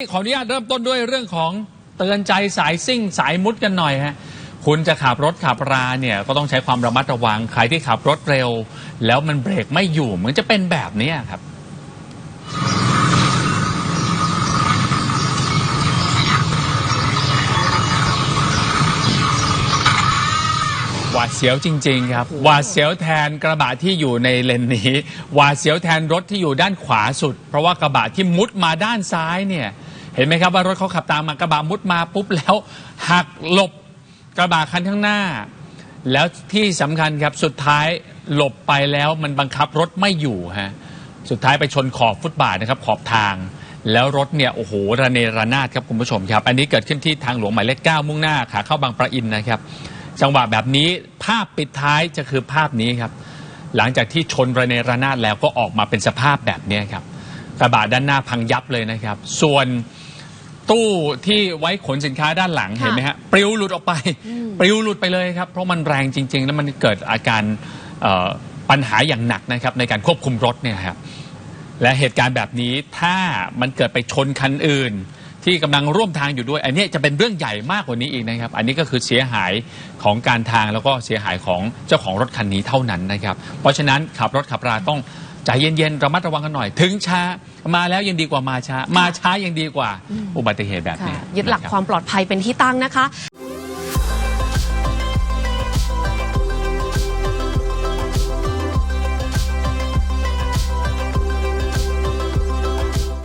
ขออนุญาตเริ่มต้นด้วยเรื่องของเตือนใจสายซิ่งสายมุดกันหน่อยฮะคุณจะขับรถขับราเนี่ยก็ต้องใช้ความระมัดระวังใครที่ขับรถเร็ว แล้วมันเบรกไม่อยู่เหมันจะเป็นแบบนี้ครับ หวาดเสียวจริง ๆ ครับ หวาดเสียวแทนกระบะที่อยู่ในเลนนี้ หวาดเสียวแทนรถที่อยู่ด้านขวาสุด เพราะว่ากระบะที่มุดมาด้านซ้ายเนี่ย เห็นไหมครับว่ารถเขาขับตามมากระบะมุดมาปุ๊บแล้วหักหลบกระบะคันข้างหน้า แล้วที่สำคัญครับสุดท้ายหลบไปแล้วมันบังคับรถไม่อยู่ฮะสุดท้ายไปชนขอบฟุตบาทนะครับขอบทาง แล้วรถเนี่ยโอ้โหระเนระนาดครับคุณผู้ชมครับ อันนี้เกิดขึ้นที่ทางหลวงหมายเลขเก้ามุ่งหน้าขาเข้าบางประอินนะครับ จังหวะแบบนี้ภาพปิดท้ายจะคือภาพนี้ครับ หลังจากที่ชนระเนระนาดแล้วก็ออกมาเป็นสภาพแบบนี้ครับ กระบะด้านหน้าพังยับเลยนะครับ ส่วนตู้ที่ไว้ขนสินค้าด้านหลังค่ะเห็นไหมฮะปลิวหลุดออกไปปลิวหลุดไปเลยครับ เพราะมันแรงจริง ๆ แล้วมันเกิดอาการเอ่อปัญหาอย่างหนักนะครับในการควบคุมรถเนี่ยครับและเหตุการณ์แบบนี้ถ้ามันเกิดไปชนคันอื่น ที่กำลังร่วมทางอยู่ด้วย อันนี้จะเป็นเรื่องใหญ่มากกว่านี้อีกนะครับ อันนี้ก็คือเสียหายของการทางแล้วก็เสียหายของเจ้าของรถคันนี้เท่านั้นนะครับ เพราะฉะนั้นขับรถขับราต้อง ใจเย็นๆระมัดระวังกันหน่อย ถึงช้ามาแล้วยังดีกว่ามาช้า มาช้ายังดีกว่าอุบัติเหตุแบบนี้ค่ะยึดหลักนะรับความปลอดภัยเป็นที่ตั้งนะคะ